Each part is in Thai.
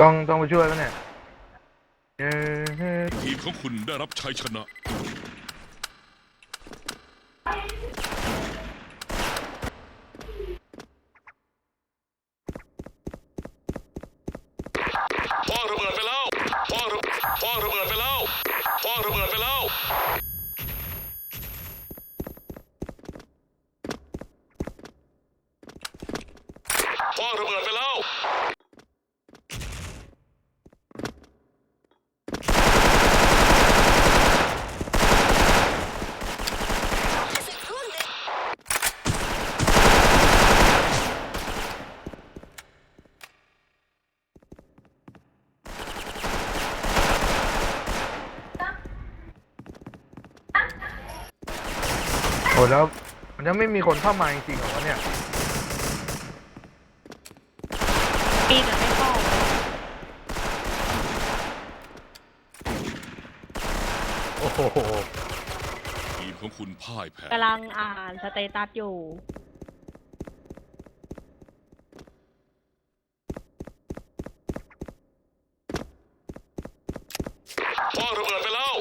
ต้องต้องไปช่วยปะเนี่ย ทีมของคุณได้รับชัยชนะ พ่อระเบิดไปแล้วพ่อระพ่อระเบิดไปแล้วพ่อระเบิดไปแล้ว พ่อระเบิดไปแล้ว โหแล้วมันจะไม่มีคนเข้ามาจริงๆเหรอวะเนี่ย ปีนไม่เข้าโอ้โห ทีมของคุณพ่ายแพ้ กำลังอ่านสเตตัสอยู่ พ่อระเบิดไปแล้ว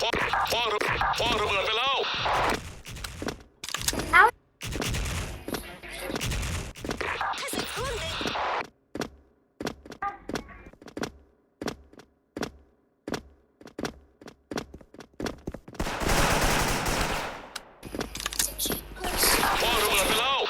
พ่อพ่อระพ่อระเบิดไปแล้ว พ่อระเบิดไปแล้ว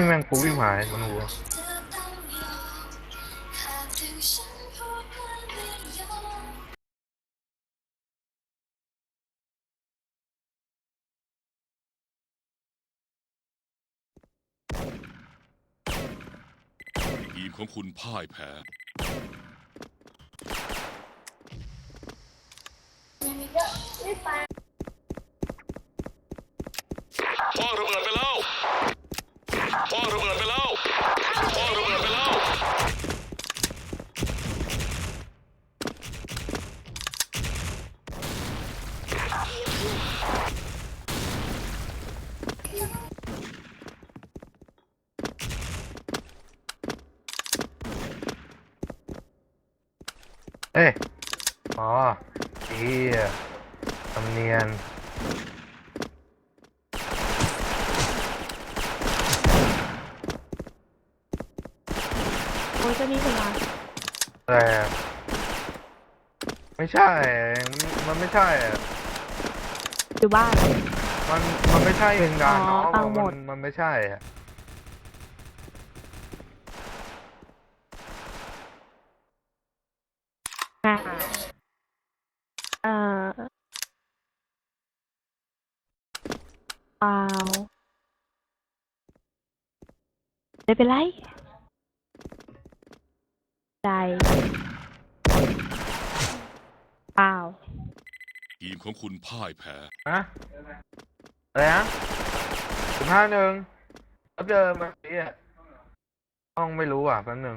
นี่แม่งกูวิ่งหายมันหัวทีมของคุณพ่ายแพ้พ่อระเบิดไปแล้ว พ่อระเบิดไปแล้ว พ่อระเบิดไปแล้ว เอ้ยอ๋อเฮียทำเนียนโอ้ยเจะนี่เป็นไรแต่ไม่ใช่มันมันไม่ใช่อะอยู่บ้าน มันมันไม่ใช่เพลงการอ๋อเนาะตังค์หมมัด นมันไม่ใช่อะอ่าเอ่อ เปล่าไม่เป็นไร ใจเปล่า ทีมของคุณพ่ายแพ้ ฮะอะไรนะสิบห้าหนึ่งแล้วเจอมาเฮียต้องไม่รู้อะแป๊บหนึง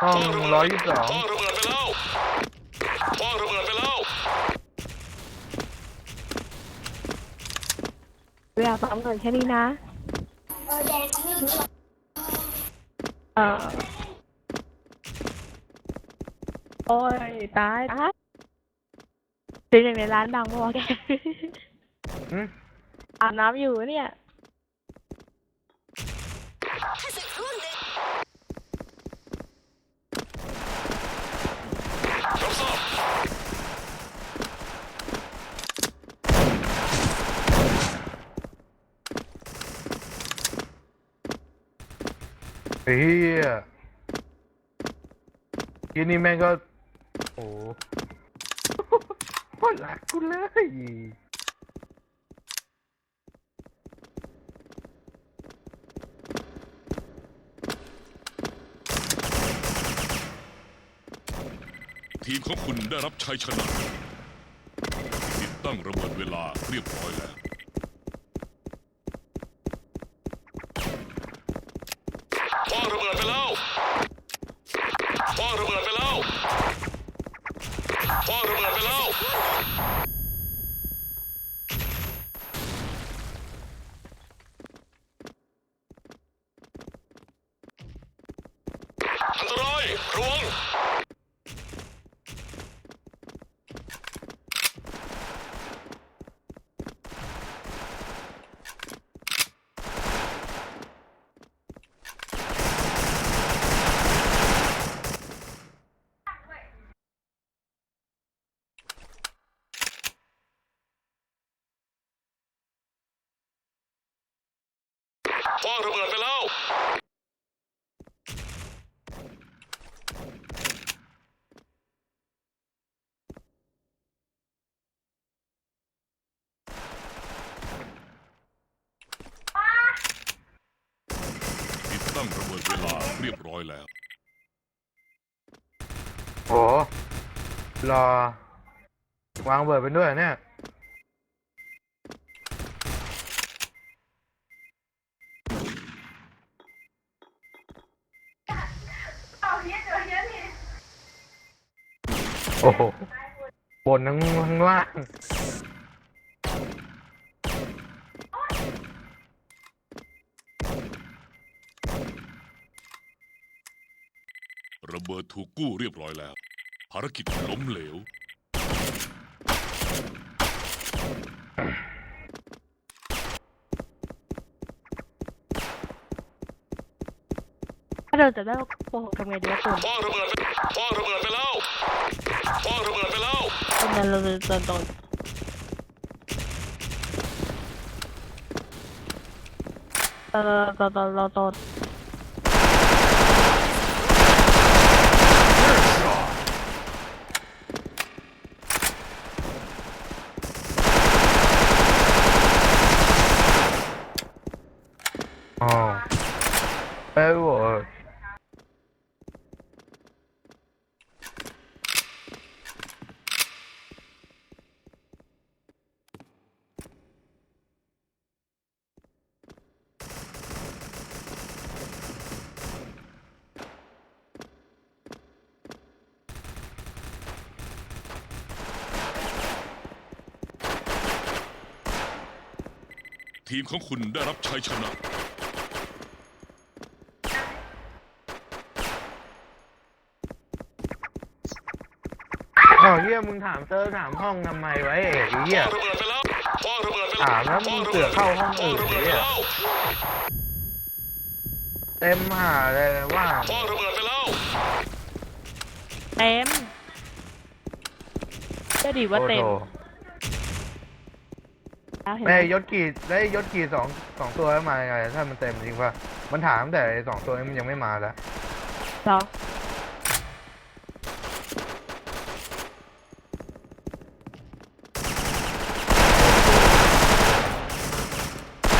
ห้องร้อยยี่สิบสองพ่อระเบิดไปแล้วพ่อระเบิดไปแล้ว เวลาซ้อมก่อนแค่นี้นะ เออโอ้ย ตายตายเสียงอย่างในร้านดังปะวะแกอืม อาบน้ำอยู่เนี่ยรับทราบ เฮียทีนี่แม่งก็ โอ้โหโคตรรักกูเลยทีมของคุณได้รับชัยชนะ ติดตั้งระเบิดเวลาเรียบร้อยแล้ว พ่อระเบิดไปแล้ว อันตรายระวัง พ่อระเบิดไปแล้ว ติดตั้งระเบิดเวลาเรียบร้ อยแล้ว โอ้รอ วางเบิดไปด้วยเนี่ย โอ้โหบนทั้งข้างล่าง เบิดถูกกู้เรียบร้อยแล้ว ภารกิจล้มเหลว ถ้าเราจะได้โกหกทำไงดีวะตุนพ่อระเบิดไปพ่อระเบิดไปแล้วพ่อระเบิดไปแล้วตอนนั้นเราจะโดนโดนเออเราโดนเราโดน อ๋อเอ้ยโว้ย ทีมของคุณได้รับชัยชนะอ้าวเฮียมึงถามเซอร์ถามห้องทำไมไว้เอกไอ้เฮียพ่อระเบิดไปแล้วพ่อระเบิดไปแล้วถามแล้วมึงเสือกเข้าห้องอื่นพ่ระเบิดเนี่ไปยแล้วเต็มหาเลยว่าพ่อระเบิดไปแล้วเต็มจะดีว่าโอ้เต็มโห แล้วเห็นไหมได้ยศกี่ได้ยศกี่สองสองตัวแล้วมายังไงถ้ามันเต็มจริงป่ะมันถามแต่ไอ้สองตัวนี้มันยังไม่มาแล้ว เหรอ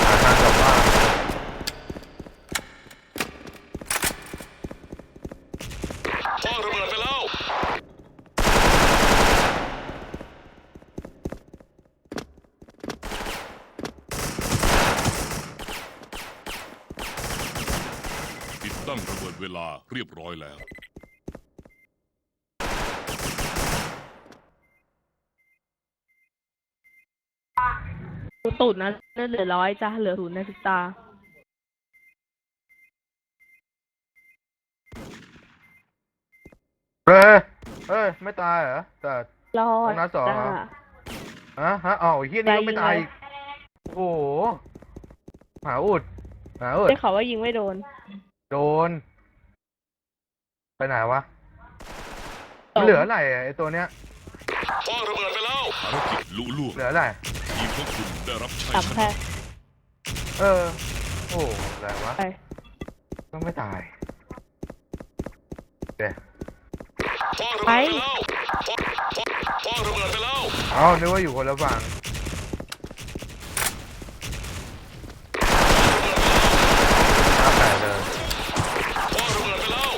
หาทางกลับบ้าน พ่อระเบิดไปแล้ว ติดตั้งระเบิด เวลาเรียบร้อยแล้วดูตูดนะเลือดเหลือร้อยจ้าเหลือศูนย์ในพริบตา เฮ้ยเฮ้ย ไม่ตายเหรอแต่ รอดต้องนัดสองจ้า เหรอ ฮะฮะอ๋อเฮียนี่ก็ไม่ใจยิงตายเลยอีกโอ้โหหาอุดหาอุดได้ข่าวว่ายิงไม่โดน โดน ไปไหนวะตกเหลืออะไรอะไอตัวเนี้ยพ่อระเบิดไปแล้วภารกิจลุล่วงเหลืออะไรทีมของคุณได้รับชัยตับชแค่นะเออ โอ้อะไรวะไปก็ไม่ตายเดี๋ยวพ่อระเบิดไปแล้วพ่อพ่อพ่อระเบิดไปแล้วเอ้านึกว่าอยู่คนละฝั่งห้าแปดเลย พ่อระเบิดไปแล้ว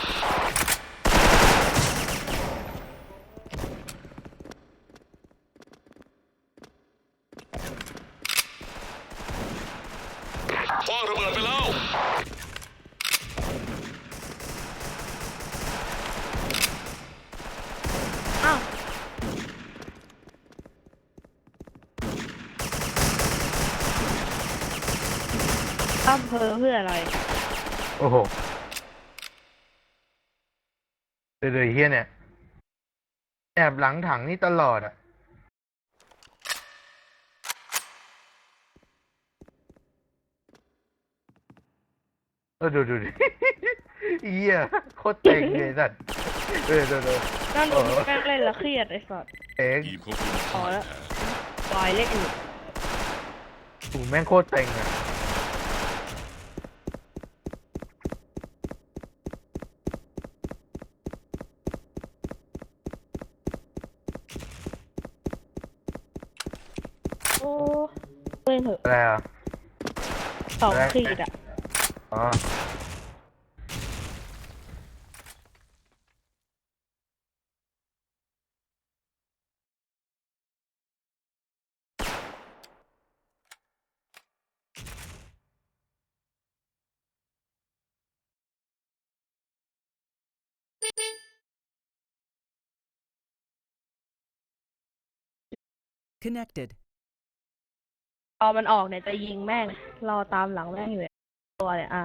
เคว้างระเบิดไปแล้ว อ้าว อำเภอเพื่ออะไร โอ้โหเดือดเฮียเนี่ย แอบหลังถังนี่ตลอดอะ เออดูดูดิ เฮียโคตรเต็งเลยสัตว์เออดูดูนั่นเอดูอแม่งเล่นและเครียดไอ้สัสเต็งทีมของคุณพอพ่ายแล้วแพ้วายเล่นอยู่ถูแม่งโคตรเต็งอะ โอ้ เล่นเถอะอะไรอะสองขีดอะอ๋อ Connected. พอมันออกเนี่ยจะยิงแม่งรอตามหลังแม่งอยู่เนี่ยตัวเนี่ยอะ